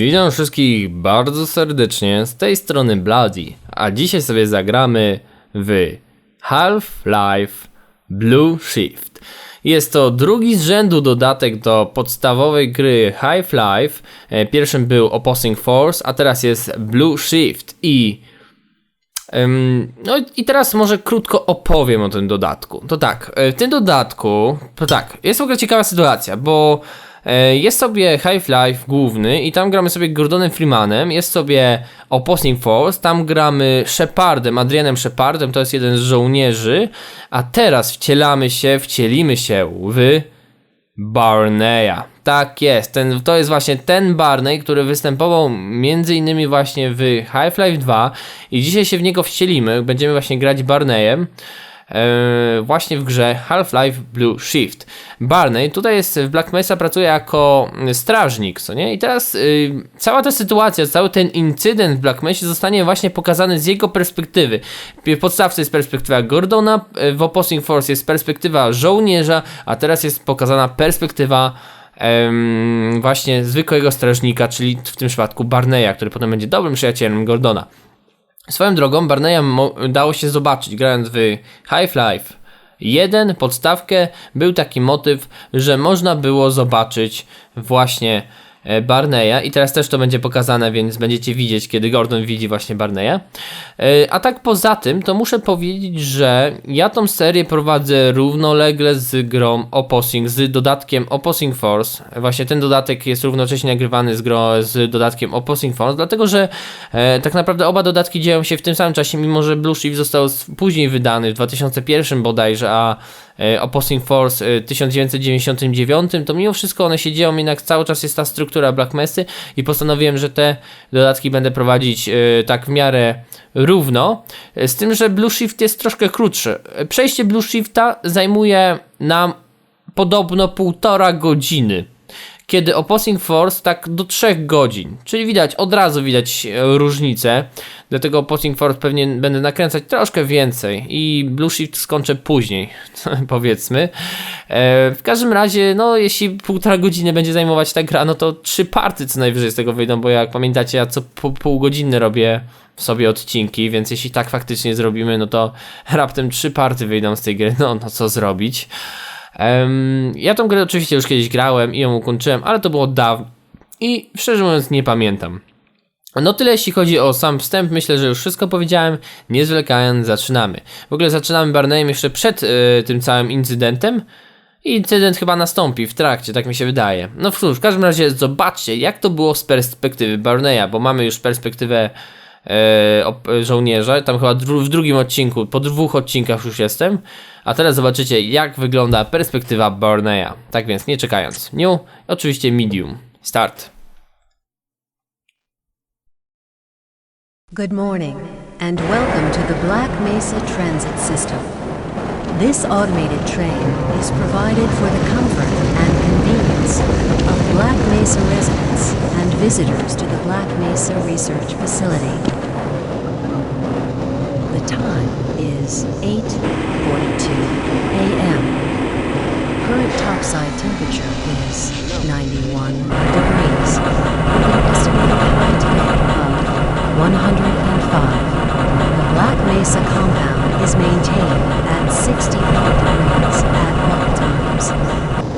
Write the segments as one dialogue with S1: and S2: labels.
S1: Witam wszystkich bardzo serdecznie z tej strony Bloody, a dzisiaj sobie zagramy w Half-Life Blue Shift. Jest to drugi z rzędu dodatek do podstawowej gry Half-Life. E, Pierwszym był Opposing Force, a teraz jest Blue Shift i no i teraz może krótko opowiem o tym dodatku. To tak, e, w tym dodatku, to tak, jest w ogóle ciekawa sytuacja, bo jest sobie Half-Life główny i tam gramy sobie Gordonem Freemanem, jest sobie Opposing Force, tam gramy Shepardem, Adrianem Shepardem, to jest jeden z żołnierzy, a teraz wcielamy się, wcielimy się w Barneya. Tak jest, ten, to jest właśnie ten Barney, który występował między innymi właśnie w Half-Life 2 i dzisiaj się w niego wcielimy, będziemy właśnie grać Barneyem. E, właśnie w grze Half-Life Blue Shift. Barney tutaj jest w Black Mesa pracuje jako strażnik, co nie? I teraz y, cała ta sytuacja, cały ten incydent w Black Mesie zostanie właśnie pokazany z jego perspektywy. W podstawce jest perspektywa Gordona, y, w Opposing Force jest perspektywa żołnierza, a teraz jest pokazana perspektywa właśnie zwykłego strażnika, czyli w tym przypadku Barneya, który potem będzie dobrym przyjacielem Gordona. Swoją drogą Barneya dało się zobaczyć grając w Half-Life 1, podstawkę, był taki motyw, że można było zobaczyć właśnie Barneya i teraz też to będzie pokazane, więc będziecie widzieć, kiedy Gordon widzi właśnie Barneya. E, A tak poza tym, to muszę powiedzieć, że ja tą serię prowadzę równolegle z grą Opposing, z dodatkiem Opposing Force. Właśnie ten dodatek jest równocześnie nagrywany z, z dodatkiem Opposing Force, dlatego że e, tak naprawdę oba dodatki dzieją się w tym samym czasie, mimo że Blue Shift został później wydany, w 2001 bodajże, a e, Opposing Force e, 1999, to mimo wszystko one się dzieją, jednak cały czas jest ta struktura Black Mesy i postanowiłem, że te dodatki będę prowadzić e, tak w miarę równo, e, z tym, że Blue Shift jest troszkę krótszy. E, Przejście Blue Shifta zajmuje nam podobno półtora godziny. Kiedy Opposing Force tak do 3 godzin. Czyli widać, od razu widać e, różnicę. Dlatego Opposing Force pewnie będę nakręcać troszkę więcej i Blue Shift skończę później, powiedzmy. E, w każdym razie, no jeśli półtora godziny będzie zajmować ta gra, no to trzy party co najwyżej z tego wyjdą, bo jak pamiętacie, ja co pół, pół godziny robię sobie odcinki, więc jeśli tak faktycznie zrobimy, no to raptem trzy party wyjdą z tej gry, no, no co zrobić. Ja tą grę oczywiście już kiedyś grałem i ją ukończyłem, ale to było dawno i szczerze mówiąc nie pamiętam. No tyle jeśli chodzi o sam wstęp, myślę, że już wszystko powiedziałem, nie zwlekając zaczynamy. W ogóle zaczynamy Barneyem jeszcze przed e, tym całym incydentem incydent chyba nastąpi w trakcie, tak mi się wydaje. No cóż, w każdym razie zobaczcie jak to było z perspektywy Barneya, bo mamy już perspektywę żołnierza, tam chyba w drugim odcinku, po dwóch odcinkach już jestem, a teraz zobaczycie jak wygląda perspektywa Barneya. Tak więc nie czekając, new, oczywiście medium, start.
S2: Good morning, and welcome to the Black Mesa Transit System. This automated train is provided for the comfort and convenience of Black Mesa residents visitors to the Black Mesa Research Facility. The time is 8.42 a.m. Current topside temperature is 91 degrees, with an estimated high tide of 105. The Black Mesa compound is maintained at 64 degrees at all times.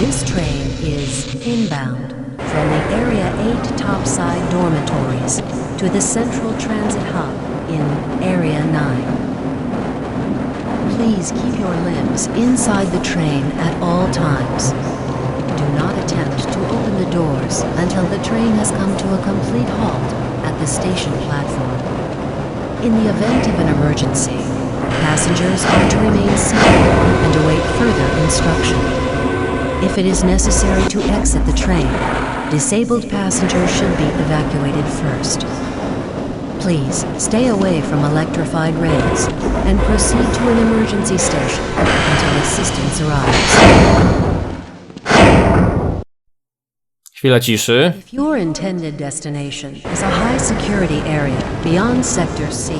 S2: This train is inbound from the Area 8 topside dormitories to the Central Transit Hub in Area 9. Please keep your limbs inside the train at all times. Do not attempt to open the doors until the train has come to a complete halt at the station platform. In the event of an emergency, passengers are to remain seated and await further instruction. If it is necessary to exit the train, disabled passengers should be evacuated first. Please stay away from electrified rails and proceed to an emergency station until assistance arrives.
S1: Chwila ciszy.
S2: If your intended destination is a high security area beyond Sector C,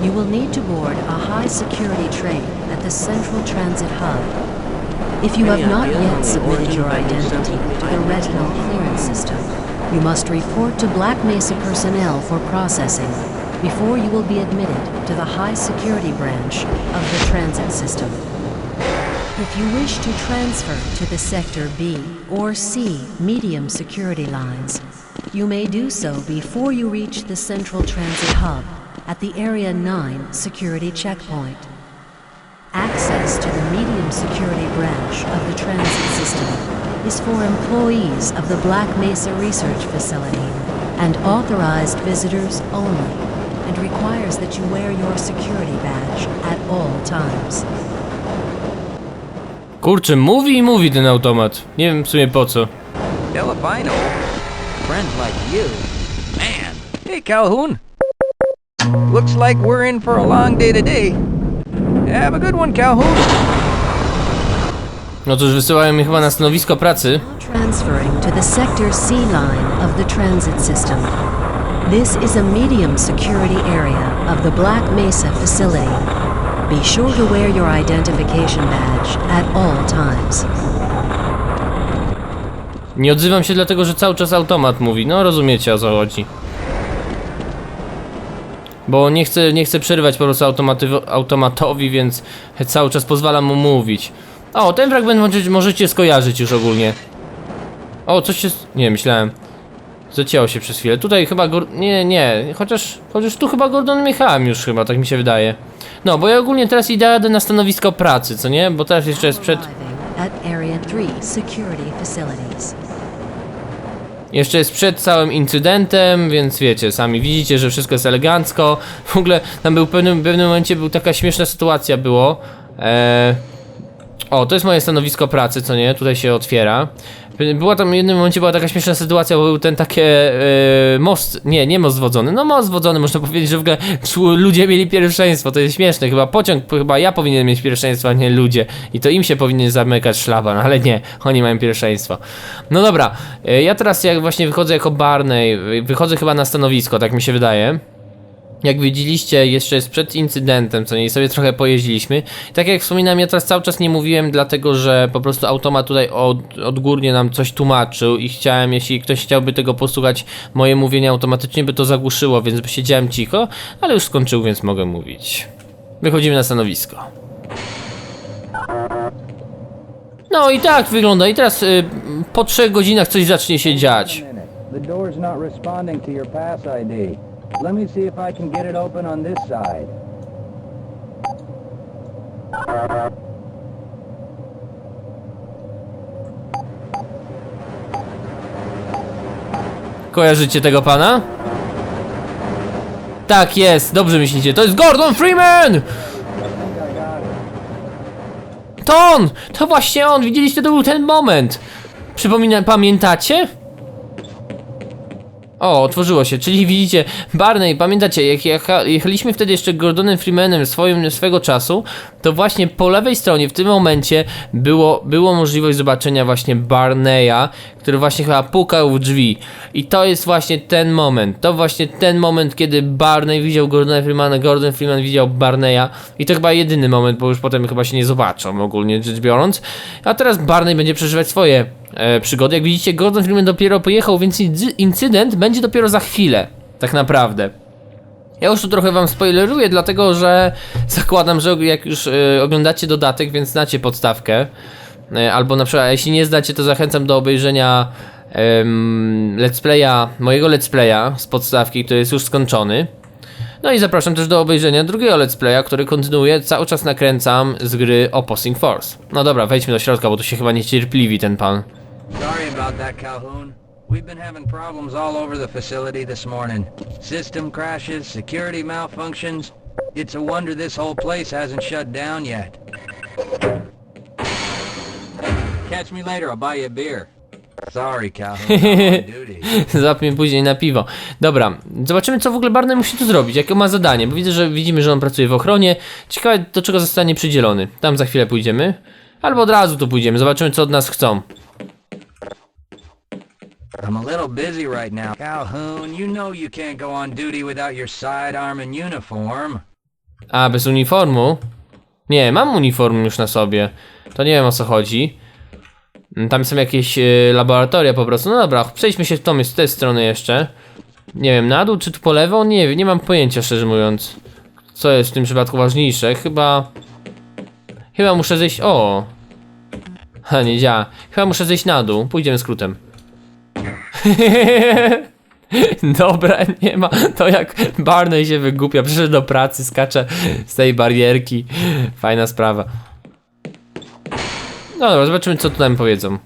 S2: you will need to board a high security train at the Central Transit Hub. If you have not yet submitted your identity to the retinal clearance system, you must report to Black Mesa personnel for processing before you will be admitted to the high security branch of the transit system. If you wish to transfer to the Sector B or C medium security lines, you may do so before you reach the Central Transit Hub at the Area 9 security checkpoint. Access to the medium security branch of the transit system is for employees of the Black Mesa Research Facility and authorized visitors only, and requires that you wear your security badge at all times.
S1: Kurczę, mówi i mówi ten automat. Nie wiem w sumie po co.
S3: Filipino? Friends like you? Man. Hey, Calhoun. Looks like we're in for a long day today. Have a good one, Calhoun.
S1: No cóż, wysyłają mnie chyba na stanowisko pracy.
S2: Transferring to the Sector C line of the transit system. This is a medium security area of the Black Mesa facility. Be sure to wear your identification badge at all times.
S1: Nie odzywam się dlatego, że cały czas automat mówi. No rozumiecie o co chodzi. Bo nie chcę, nie chcę przerywać po prostu automatowi, więc cały czas pozwalam mu mówić. O, ten fragment możecie, możecie skojarzyć już ogólnie. O, coś się... Nie, myślałem. Zacięło się przez chwilę. Tutaj chyba... Gor... Nie, nie. Chociaż... Chociaż tu chyba Gordon jechałem już chyba, tak mi się wydaje. No, bo ja ogólnie teraz idę jadę na stanowisko pracy, co nie? Bo teraz jeszcze jest przed...
S2: Arriving at Area 3 security facilities.
S1: Jeszcze jest przed całym incydentem, więc wiecie, sami widzicie, że wszystko jest elegancko. W ogóle tam był w pewnym, w pewnym momencie był taka śmieszna sytuacja było. Eee... O, to jest moje stanowisko pracy, co nie? Tutaj się otwiera. Była tam w jednym momencie była taka śmieszna sytuacja, bo był ten takie e, most, nie, nie most wodzony, no most wodzony, można powiedzieć, że w ogóle ludzie mieli pierwszeństwo, to jest śmieszne, chyba pociąg, chyba ja powinien mieć pierwszeństwo, a nie ludzie i to im się powinien zamykać szlaban, ale nie, oni mają pierwszeństwo. No dobra, e, ja teraz jak właśnie wychodzę jako Barney, wychodzę chyba na stanowisko, tak mi się wydaje. Jak widzieliście, jeszcze przed incydentem, co nie, sobie trochę pojeździliśmy. Tak jak wspominałem, ja teraz cały czas nie mówiłem, dlatego że po prostu automat tutaj od, odgórnie nam coś tłumaczył i chciałem, jeśli ktoś chciałby tego posłuchać, moje mówienie automatycznie by to zagłuszyło, więc by siedziałem cicho, ale już skończył, więc mogę mówić. Wychodzimy na stanowisko. No i tak wygląda, i teraz y, po trzech godzinach coś zacznie się dziać.
S4: The door's not responding to your pass ID. Let me see if I can get it open on this side.
S1: Kojarzycie tego pana? Tak jest, dobrze myślicie, to jest Gordon Freeman! To on! To właśnie on, widzieliście, to był ten moment! Przypomina, pamiętacie? O, otworzyło się, czyli widzicie, Barney, pamiętacie, jak jecha, jechaliśmy wtedy jeszcze Gordonem Freemanem swoim, swego czasu, to właśnie po lewej stronie w tym momencie było, było możliwość zobaczenia właśnie Barneya, który właśnie chyba pukał w drzwi. I to jest właśnie ten moment, to właśnie ten moment, kiedy Barney widział Gordona Freemana, Gordon Freeman widział Barneya i to chyba jedyny moment, bo już potem chyba się nie zobaczą ogólnie rzecz biorąc. A teraz Barney będzie przeżywać swoje e, przygody. Jak widzicie, Gordon Freeman dopiero pojechał, więc incy- incydent będzie dopiero za chwilę, tak naprawdę. Ja już tu trochę wam spoileruję, dlatego że zakładam, że jak już e, oglądacie dodatek, więc znacie podstawkę. E, albo na przykład, jeśli nie znacie, to zachęcam do obejrzenia em, let's playa, mojego let's playa z podstawki, który jest już skończony. No i zapraszam też do obejrzenia drugiego let's playa, który kontynuuję, cały czas nakręcam z gry Opposing Force. No dobra, wejdźmy do środka, bo tu się chyba niecierpliwi ten pan.
S3: Sorry about that, Calhoun. We've been having problems all over the facility this morning. System crashes, security malfunctions. It's a wonder this whole place hasn't shut down yet. Catch me later, I'll buy you a beer. Sorry, Calhoun. I'm on duty.
S1: Złap mnie później na piwo. Dobra, zobaczymy co w ogóle Barney musi tu zrobić, jakie ma zadanie, bo widzę, że widzimy, że on pracuje w ochronie. Ciekawe do czego zostanie przydzielony. Tam za chwilę pójdziemy. Albo od razu tu pójdziemy, zobaczymy co od nas chcą.
S3: I'm a little busy right now. Calhoun, you know you can't go on duty without your sidearm and uniform.
S1: A, bez uniformu? Nie, mam uniform już na sobie. To nie wiem o co chodzi. Mm, Tam są jakieś e, laboratoria po prostu. No dobra, przejdźmy się w tą z tej strony jeszcze. Nie wiem, na dół czy tu po lewo? Nie nie mam pojęcia szczerze mówiąc. Co jest w tym przypadku ważniejsze? Chyba... Chyba muszę zejść... O! Ha, nie działa. Chyba muszę zejść na dół. Pójdziemy skrótem. Dobra, nie ma. To jak Barney się wygłupia, przyszedł do pracy, skacze z tej barierki. Fajna sprawa. No dobra, zobaczymy co tu nam powiedzą.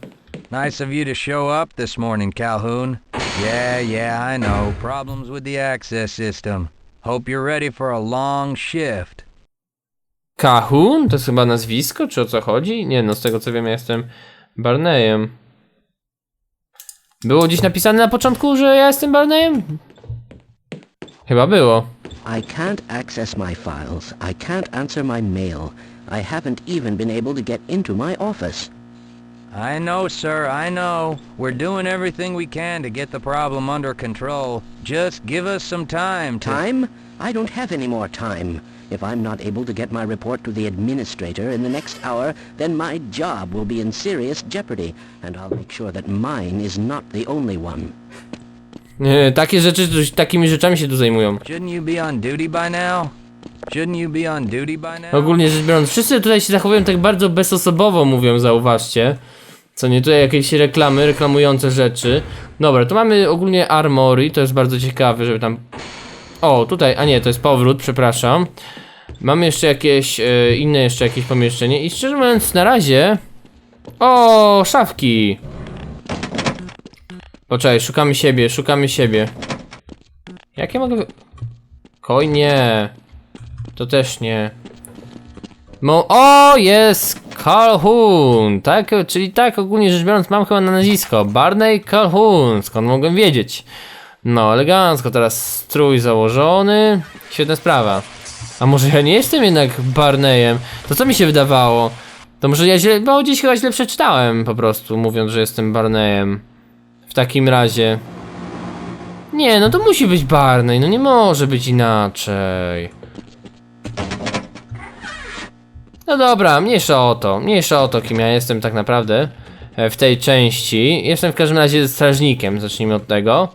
S3: Nice of you to show up this morning, Calhoun. Yeah, yeah, I know. Problems with the access system. Hope you're ready for a long shift.
S1: Kahun? To jest chyba nazwisko, czy o co chodzi? Nie no, z tego co wiem, ja jestem Barneyem. Było gdzieś napisane na początku, że ja jestem Barneyem? Chyba było.
S5: I can't access my files. I can't answer my mail. I haven't even been able to get into my office.
S3: I know, sir, I know. We're doing everything we can to get the problem under control. Just give us some time to...
S5: Time? I don't have any more time. If I'm not able to get my report to the administrator in the next hour, then my job will be in serious jeopardy, and I'll make sure that mine is not the only one.
S1: Nie, takie rzeczy, takimi rzeczami się tu zajmują.
S3: Shouldn't you be on duty by now?
S1: Ogólnie rzecz biorąc, wszyscy tutaj się zachowują tak bardzo bezosobowo, mówią, zauważcie. Co nie, tutaj jakieś reklamy, reklamujące rzeczy. Dobra, tu mamy ogólnie Armory, to jest bardzo ciekawe, żeby tam... O, tutaj, a nie, to jest powrót, przepraszam. Mamy jeszcze jakieś, e, inne jeszcze jakieś pomieszczenie i szczerze mówiąc, na razie... O, szafki! Poczekaj, szukamy siebie, szukamy siebie. Jakie mogę... wy- Koj, nie. To też nie. Mo o, jest Calhoun, tak, czyli tak ogólnie rzecz biorąc mam chyba na nazwisko, Barney Calhoun, skąd mogłem wiedzieć. No, elegancko, teraz strój założony, świetna sprawa. A może ja nie jestem jednak Barneyem? To co mi się wydawało? To może ja źle, bo gdzieś chyba źle przeczytałem po prostu, mówiąc, że jestem Barneyem. W takim razie... Nie, no to musi być Barney, no nie może być inaczej. No dobra, mniejsza o to, mniejsza o to, kim ja jestem tak naprawdę e, w tej części. Jestem w każdym razie strażnikiem, zacznijmy od tego.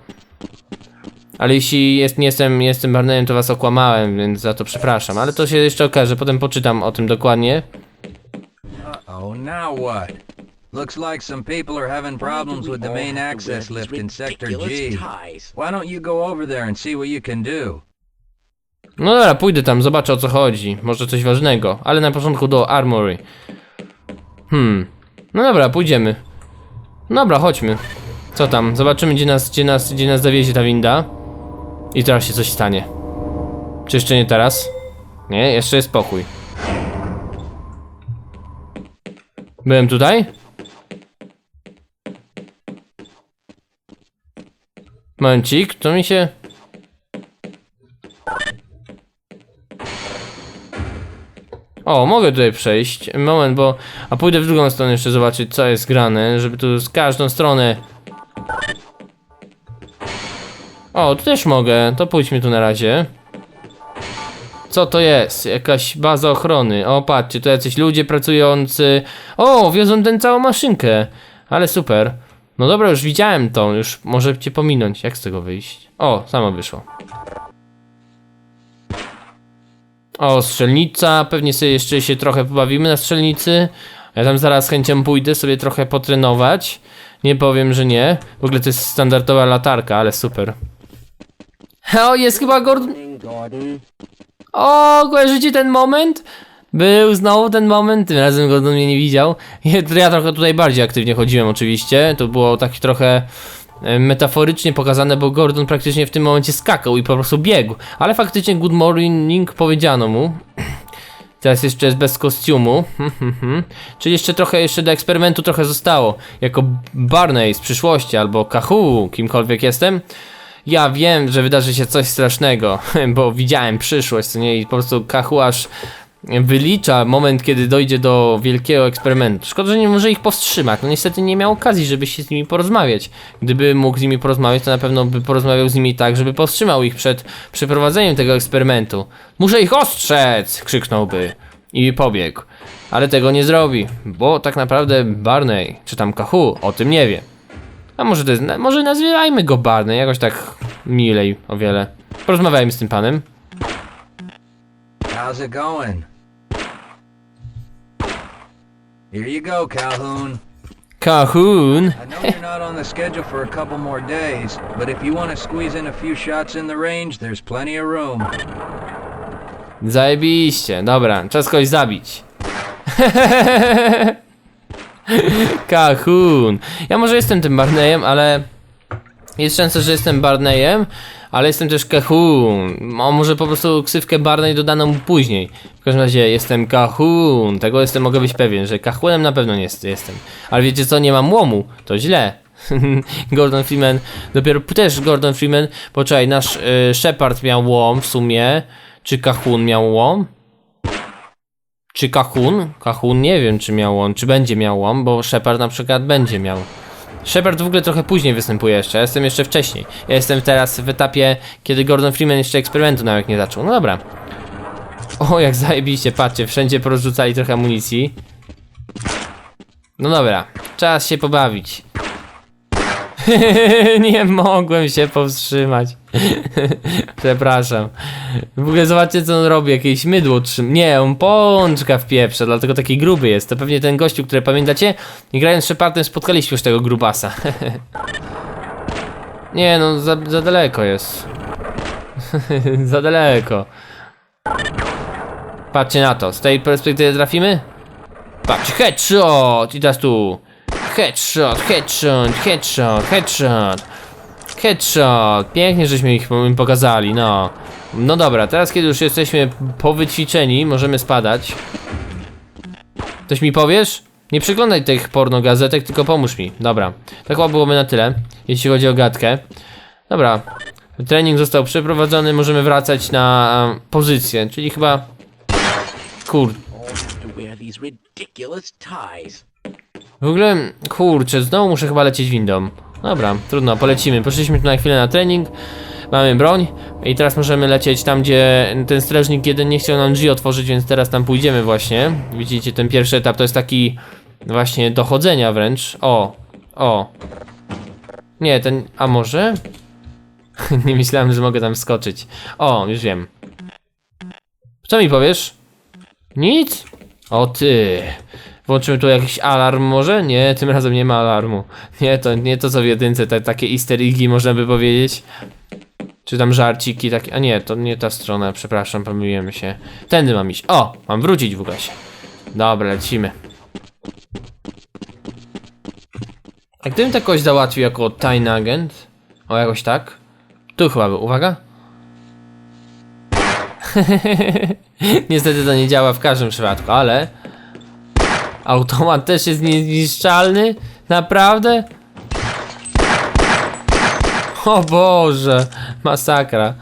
S1: Ale jeśli jest, nie jestem, nie jestem Barneyem, to was okłamałem, więc za to przepraszam. Ale to się jeszcze okaże, potem poczytam o tym dokładnie.
S3: Oh, now what? Looks like some people are having problems with the main access lift in Sector G. Why don't you go over there and see what you can do?
S1: No dobra, pójdę tam, zobaczę o co chodzi. Może coś ważnego, ale na początku do Armory. Hmm. No dobra, pójdziemy. Dobra, chodźmy. Co tam? Zobaczymy, gdzie nas, gdzie nas, gdzie nas zawiezie ta winda. I teraz się coś stanie. Czy jeszcze nie teraz? Nie, jeszcze jest spokój. Byłem tutaj? Momencik, to mi się... O, mogę tutaj przejść. Moment, bo. A pójdę w drugą stronę jeszcze zobaczyć, co jest grane, żeby tu z każdą stronę. O, tu też mogę. To pójdźmy tu na razie. Co to jest? Jakaś baza ochrony. O, patrzcie, tu jacyś ludzie pracujący. O, wiozą tę całą maszynkę. Ale super. No dobra, już widziałem to. Już może cię pominąć. Jak z tego wyjść? O, samo wyszło. O, strzelnica, pewnie sobie jeszcze się trochę pobawimy na strzelnicy. Ja tam zaraz z chęcią pójdę sobie trochę potrenować. Nie powiem, że nie. W ogóle to jest standardowa latarka, ale super. O, jest chyba Gordon. O, kojarzycie ten moment? Był znowu ten moment, tym razem Gordon mnie nie widział. Ja, ja trochę tutaj bardziej aktywnie chodziłem oczywiście. To było tak trochę metaforycznie pokazane, bo Gordon praktycznie w tym momencie skakał i po prostu biegł. Ale faktycznie good morning powiedziano mu. Teraz jeszcze jest bez kostiumu. Hmm, hmm, hmm. Czyli jeszcze trochę, jeszcze do eksperymentu trochę zostało. Jako Barney z przyszłości albo Kahu, kimkolwiek jestem. Ja wiem, że wydarzy się coś strasznego, bo widziałem przyszłość, co nie? I po prostu Kahu aż wylicza moment, kiedy dojdzie do wielkiego eksperymentu. Szkoda, że nie może ich powstrzymać. No niestety nie miał okazji, żeby się z nimi porozmawiać. Gdyby mógł z nimi porozmawiać, to na pewno by porozmawiał z nimi tak, żeby powstrzymał ich przed przeprowadzeniem tego eksperymentu. Muszę ich ostrzec! krzyknąłby. i pobiegł. Ale tego nie zrobi, bo tak naprawdę Barney, czy tam Kahu, o tym nie wie. A może to jest, może nazywajmy go Barney, jakoś tak milej o wiele. Porozmawiajmy z tym panem.
S3: How's it going? Here you go, Calhoun.
S1: Kahun!
S3: I know you're not on the schedule for a couple more days, but if you want to squeeze in a few shots in the range, there's plenty of room.
S1: Zajebiście, dobra, czas kogoś zabić. Kahun. Ja może jestem tym Barneyem, ale jest szansa, że jestem Barneyem, ale jestem też Kahun. A może po prostu ksywkę Barney dodano mu później. W każdym razie jestem Kahun. Tego jestem, mogę być pewien, że Kahunem na pewno nie jest, jestem. Ale wiecie co, nie mam łomu. To źle. Gordon Freeman, dopiero też Gordon Freeman, poczekaj, nasz y, Shepard miał łom w sumie. Czy Kahun miał łom? Czy Kahun? Kahun nie wiem, czy miał łom, czy będzie miał łom, bo Shepard na przykład będzie miał. Shepard w ogóle trochę później występuje jeszcze, ja jestem jeszcze wcześniej. Ja jestem teraz w etapie, kiedy Gordon Freeman jeszcze eksperymentu nawet nie zaczął. No dobra. O, jak zajebiście, patrzcie, wszędzie porozrzucali trochę amunicji. No dobra, czas się pobawić. nie mogłem się powstrzymać. Przepraszam. W ogóle zobaczcie co on robi, jakieś mydło trzym. Nie, on pączka w pieprze, dlatego taki gruby jest. To pewnie ten gościu, który pamiętacie? I grając z Shepardem spotkaliśmy już tego grubasa. nie no, za, za daleko jest. za daleko. Patrzcie na to, z tej perspektywy trafimy? Patrz, headshot! I teraz tu. Headshot, headshot, headshot, headshot. Headshot. Pięknie, żeśmy ich pokazali, no. No dobra, teraz kiedy już jesteśmy powyćwiczeni, możemy spadać. Coś mi powiesz? Nie przeglądaj tych pornogazetek, tylko pomóż mi. Dobra, chyba byłoby na tyle, jeśli chodzi o gadkę. Dobra, trening został przeprowadzony, możemy wracać na pozycję, czyli chyba... Kur... W ogóle, kurczę, znowu muszę chyba lecieć windą. Dobra, trudno, polecimy. Poszliśmy tu na chwilę na trening, mamy broń i teraz możemy lecieć tam, gdzie ten strażnik jeden nie chciał nam drzwi otworzyć, więc teraz tam pójdziemy właśnie. Widzicie, ten pierwszy etap to jest taki właśnie dochodzenia wręcz. O, o. Nie, ten, a może? nie myślałem, że mogę tam skoczyć. O, już wiem. Co mi powiesz? Nic? O ty. Włączymy tu jakiś alarm może? Nie, tym razem nie ma alarmu. Nie, to nie to co w jedynce, te, takie easter można by powiedzieć. Czy tam żarciki takie, a nie, to nie ta strona, przepraszam, pomyliłem się. Tędy mam iść. O, mam wrócić w ogóle. Dobra, lecimy. A gdybym tak kogoś załatwił jako tajny agent? O, jakoś tak? Tu chyba był, uwaga. Niestety to nie działa w każdym przypadku, ale... Automat też jest niezniszczalny? Naprawdę? O Boże, masakra.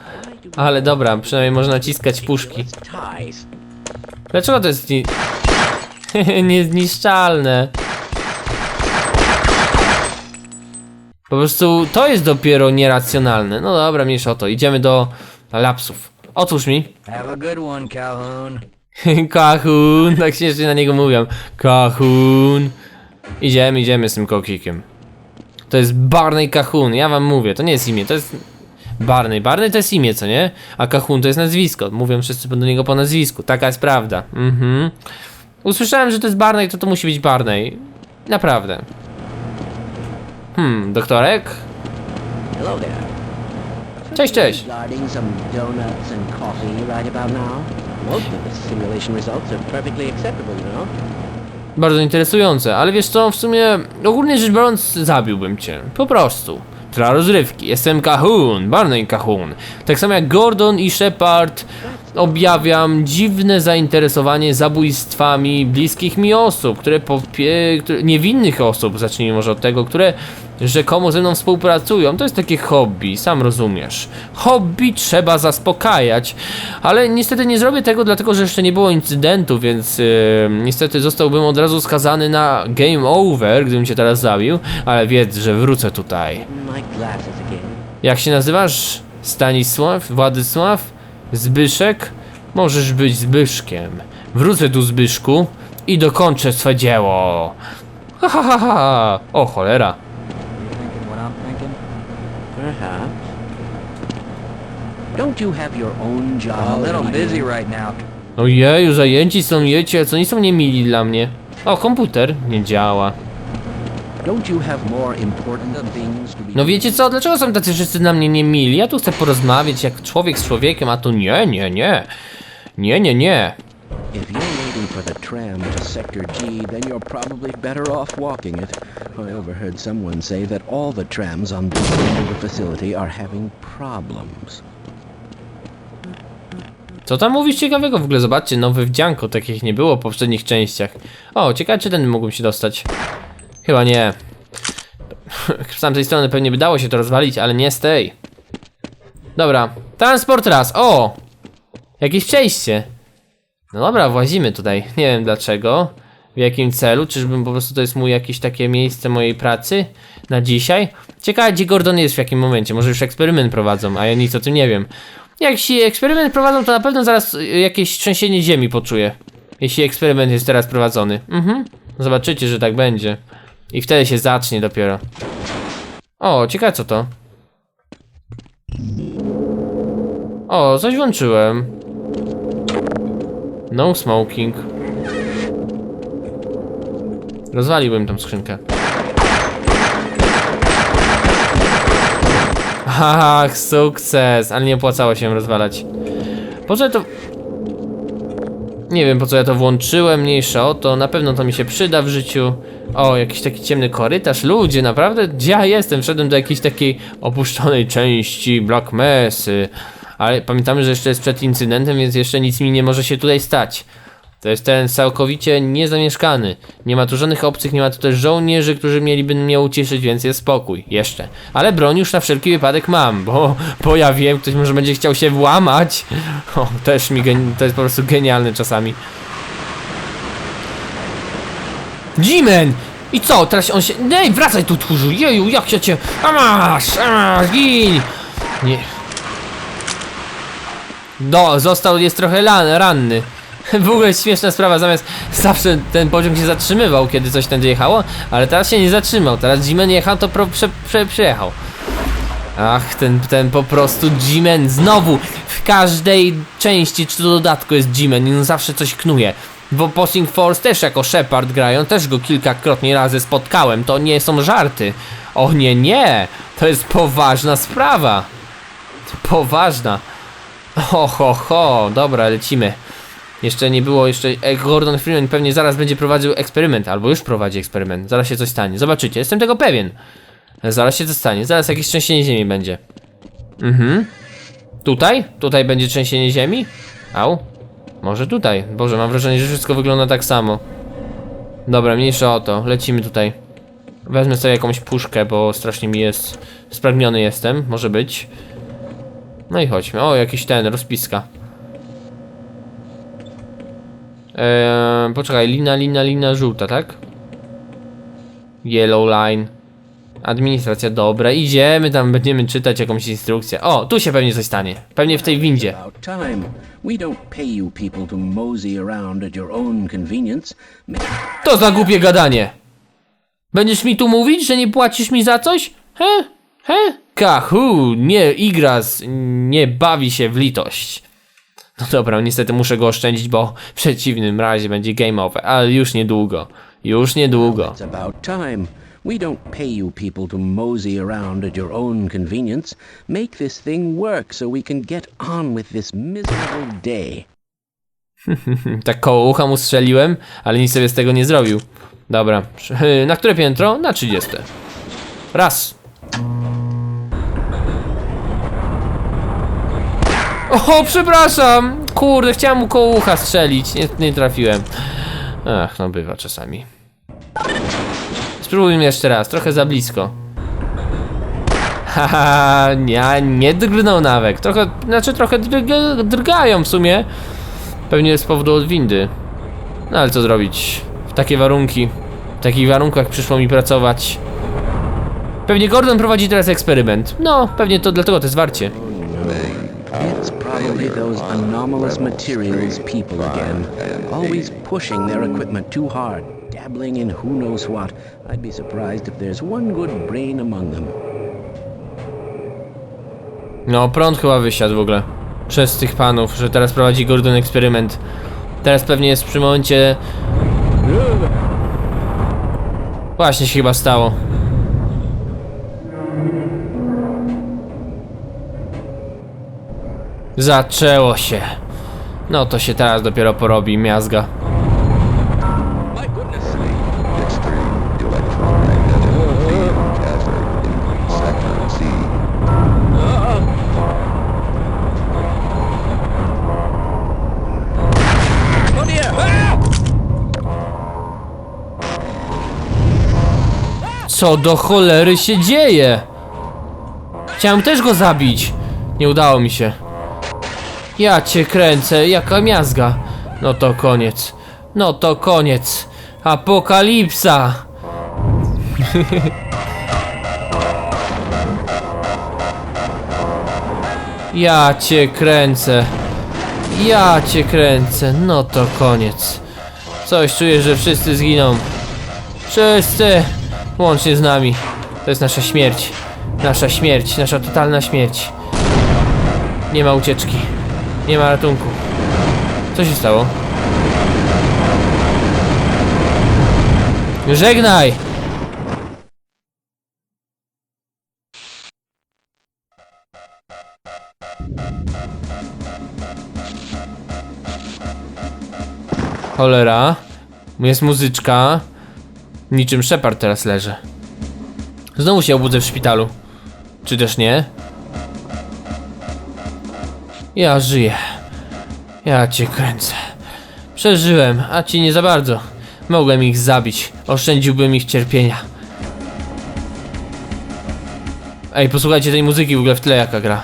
S1: Ale dobra, przynajmniej można naciskać puszki. Dlaczego to jest ni niezniszczalne? Po prostu to jest dopiero nieracjonalne. No dobra, mniejsza o to. Idziemy do lapsów. Otwórz mi.
S3: Have a good one, Calhoun.
S1: Kahun, tak śmiesznie na niego mówią. Kahun. Idziemy, idziemy z tym kokikiem. To jest Barney Kahun, ja wam mówię, to nie jest imię, to jest Barney. Barney to jest imię, co nie? A Kahun to jest nazwisko. Mówią wszyscy do niego po nazwisku, taka jest prawda. Mhm. Usłyszałem, że to jest Barney, to to musi być Barney. Naprawdę. Hmm, doktorek? Cześć, cześć. Bardzo interesujące, ale wiesz co, w sumie ogólnie rzecz biorąc zabiłbym cię. Po prostu. Dla rozrywki. Jestem Kahun, Barney Kahun. Tak samo jak Gordon i Shepard objawiam dziwne zainteresowanie zabójstwami bliskich mi osób, które popie... które, niewinnych osób, zacznijmy może od tego, które rzekomo ze mną współpracują. To jest takie hobby, sam rozumiesz. Hobby trzeba zaspokajać, ale niestety nie zrobię tego, dlatego że jeszcze nie było incydentu, więc yy, niestety zostałbym od razu skazany na game over, gdybym cię teraz zabił, ale wiedz, że wrócę tutaj. Jak się nazywasz? Stanisław? Władysław? Zbyszek? Możesz być Zbyszkiem. Wrócę tu Zbyszku i dokończę swe dzieło. Ha ha ha ha. O cholera.
S4: What I'm thinking?
S5: Perhaps. Don't you have your own job?
S3: I'm a little busy right now.
S1: Ojeju, zajęci są jecie, co nie są niemili dla mnie. O, komputer nie działa. No wiecie co, dlaczego są tacy wszyscy na mnie niemili? Ja tu chcę porozmawiać jak człowiek z człowiekiem, a tu nie, nie, nie. Nie, nie, nie.
S5: If you're waiting for the tram to Sector G, then you're probably better off walking it. I overheard someone say that all the trams on this end of the facility are having problems.
S1: Co tam mówisz ciekawego w ogóle? Zobaczcie, nowe wdzianko, takich nie było w poprzednich częściach. O, ciekawe czy ten mógłbym się dostać. Chyba nie. Z tamtej strony pewnie by dało się to rozwalić, ale nie z tej. Dobra, transport raz. O! Jakieś przejście. No dobra, włazimy tutaj. Nie wiem dlaczego. W jakim celu? Czyżbym po prostu to jest mój jakieś takie miejsce mojej pracy na dzisiaj? Ciekawe, gdzie Gordon jest w jakim momencie. Może już eksperyment prowadzą, a ja nic o tym nie wiem. Jak się eksperyment prowadzą, to na pewno zaraz y, jakieś trzęsienie ziemi poczuję. Jeśli eksperyment jest teraz prowadzony. Mhm. Zobaczycie, że tak będzie. I wtedy się zacznie dopiero. O, ciekawe co to. O, coś włączyłem. No smoking. Rozwaliłbym tą skrzynkę. Ach, sukces, ale nie opłacało się rozwalać. Po to... Nie wiem po co ja to włączyłem, mniejsza o to, na pewno to mi się przyda w życiu. O, jakiś taki ciemny korytarz, ludzie, naprawdę, gdzie ja jestem? Wszedłem do jakiejś takiej opuszczonej części Black Messy. Ale pamiętamy, że jeszcze jest przed incydentem, więc jeszcze nic mi nie może się tutaj stać. To jest teren całkowicie niezamieszkany. Nie ma tu żadnych obcych, nie ma tu też żołnierzy, którzy mieliby mnie ucieszyć, więc jest spokój. Jeszcze. Ale broń już na wszelki wypadek mam, bo, bo ja wiem, ktoś może będzie chciał się włamać. O, też mi to jest po prostu genialne czasami. Jimen! I co? Teraz on się... Nej, wracaj tu, tchórzu! Jeju, jak się cię... A masz! A masz, gin! Nie... No, został, jest trochę ranny. W ogóle śmieszna sprawa, zamiast zawsze ten pociąg się zatrzymywał, kiedy coś tędy jechało, ale teraz się nie zatrzymał. Teraz Jimen jechał, to pro, prze, prze, przejechał. Ach, ten, ten po prostu Jimen znowu w każdej części czy to dodatku jest Jimen i on zawsze coś knuje. W Opposing Force też jako Shepard grają, też go kilkakrotnie razy spotkałem, to nie są żarty. O nie, nie, to jest poważna sprawa. Poważna. Ho, ho, ho, dobra, lecimy. Jeszcze nie było, jeszcze e, Gordon Freeman pewnie zaraz będzie prowadził eksperyment, albo już prowadzi eksperyment. Zaraz się coś stanie. Zobaczycie, jestem tego pewien. Zaraz się coś stanie, zaraz jakieś trzęsienie ziemi będzie. Mhm. Tutaj? Tutaj będzie trzęsienie ziemi? Au. Może tutaj. Boże, mam wrażenie, że wszystko wygląda tak samo. Dobra, mniejsza o to. Lecimy tutaj. Wezmę sobie jakąś puszkę, bo strasznie mi jest... Spragniony jestem, może być. No i chodźmy. O, jakiś ten, rozpiska. Eee, poczekaj, lina, lina, lina żółta, tak? Yellow line. Administracja, dobra, idziemy tam, będziemy czytać jakąś instrukcję. O, tu się pewnie coś stanie. Pewnie w tej windzie.
S5: About time. We don't pay you people to mosey around at your own convenience. Ma-
S1: To za głupie gadanie. Będziesz mi tu mówić, że nie płacisz mi za coś? He? He? Kahu, nie, Igras nie bawi się w litość. No dobra, niestety muszę go oszczędzić, bo w przeciwnym razie będzie game over, ale już niedługo. Już niedługo.
S5: It's about time. We don't pay you people to mosey around at your own convenience. Make this thing work so we can get on with this miserable day.
S1: Tak koło ucha mu strzeliłem, ale nic sobie z tego nie zrobił. Dobra, na które piętro? Na 30. Raz. O, przepraszam! Kurde, chciałem mu koło ucha strzelić. Nie, nie trafiłem. Ach, no bywa czasami. Spróbujmy jeszcze raz, trochę za blisko. Haha, nie, nie drgnął nawet. Trochę, znaczy trochę drga, drgają w sumie. Pewnie z powodu od windy. No ale co zrobić? W takie warunki, w takich warunkach przyszło mi pracować. Pewnie Gordon prowadzi teraz eksperyment. No, pewnie to dlatego to jest warcie.
S5: Probably those anomalous materials people again. Always pushing their equipment too hard, dabbling in who knows what. I'd be surprised if there's one good brain among them.
S1: No, prąd chyba wysiadł w ogóle. Przez tych panów, że teraz prowadzi Gordon eksperyment. Teraz pewnie jest przy momencie... Właśnie się chyba stało. Zaczęło się. No to się teraz dopiero porobi, miazga. Co do cholery się dzieje? Chciałem też go zabić. Nie udało mi się. Ja cię kręcę, jaka miazga. No to koniec. No to koniec. Apokalipsa. ja cię kręcę. Ja cię kręcę. No to koniec. Coś czuję, że wszyscy zginą. Wszyscy! Łącznie z nami. To jest nasza śmierć. Nasza śmierć, nasza totalna śmierć. Nie ma ucieczki. Nie ma ratunku. Co się stało? Żegnaj! Cholera. Jest muzyczka. Niczym Shepard teraz leży. Znowu się obudzę w szpitalu. Czy też nie? Ja żyję. Ja cię kręcę. Przeżyłem, a ci nie za bardzo. Mogłem ich zabić. Oszczędziłbym ich cierpienia. Ej, posłuchajcie tej muzyki w ogóle w tle jaka gra.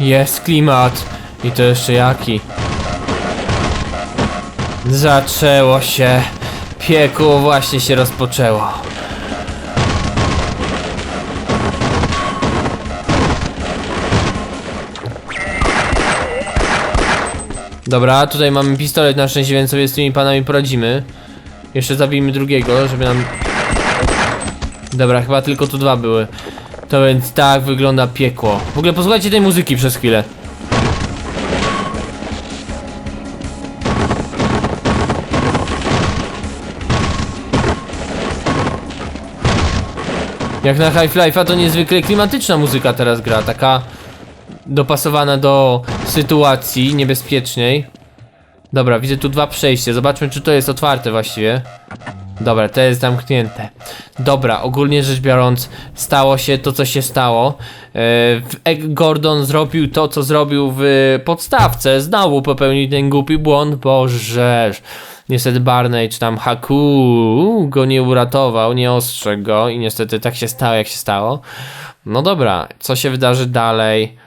S1: Jest klimat. I to jeszcze jaki. Zaczęło się. Piekło właśnie się rozpoczęło. Dobra, tutaj mamy pistolet na szczęście, więc sobie z tymi panami poradzimy. Jeszcze zabijmy drugiego, żeby nam... Dobra, chyba tylko tu dwa były. To więc tak wygląda piekło. W ogóle posłuchajcie tej muzyki przez chwilę. Jak na Half-Life'a to niezwykle klimatyczna muzyka teraz gra, taka dopasowana do sytuacji niebezpiecznej. Dobra, widzę tu dwa przejścia, zobaczmy czy to jest otwarte właściwie. Dobra, to jest zamknięte. Dobra, ogólnie rzecz biorąc, stało się to, co się stało. E, Gordon zrobił to, co zrobił w podstawce. Znowu popełnił ten głupi błąd, boże. Niestety Barney czy tam Haku go nie uratował, nie ostrzegł go i niestety tak się stało, jak się stało. No dobra, co się wydarzy dalej?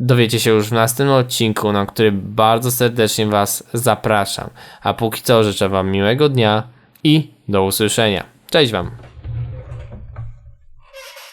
S1: Dowiecie się już w następnym odcinku, na który bardzo serdecznie Was zapraszam. A póki co życzę Wam miłego dnia i do usłyszenia. Cześć Wam!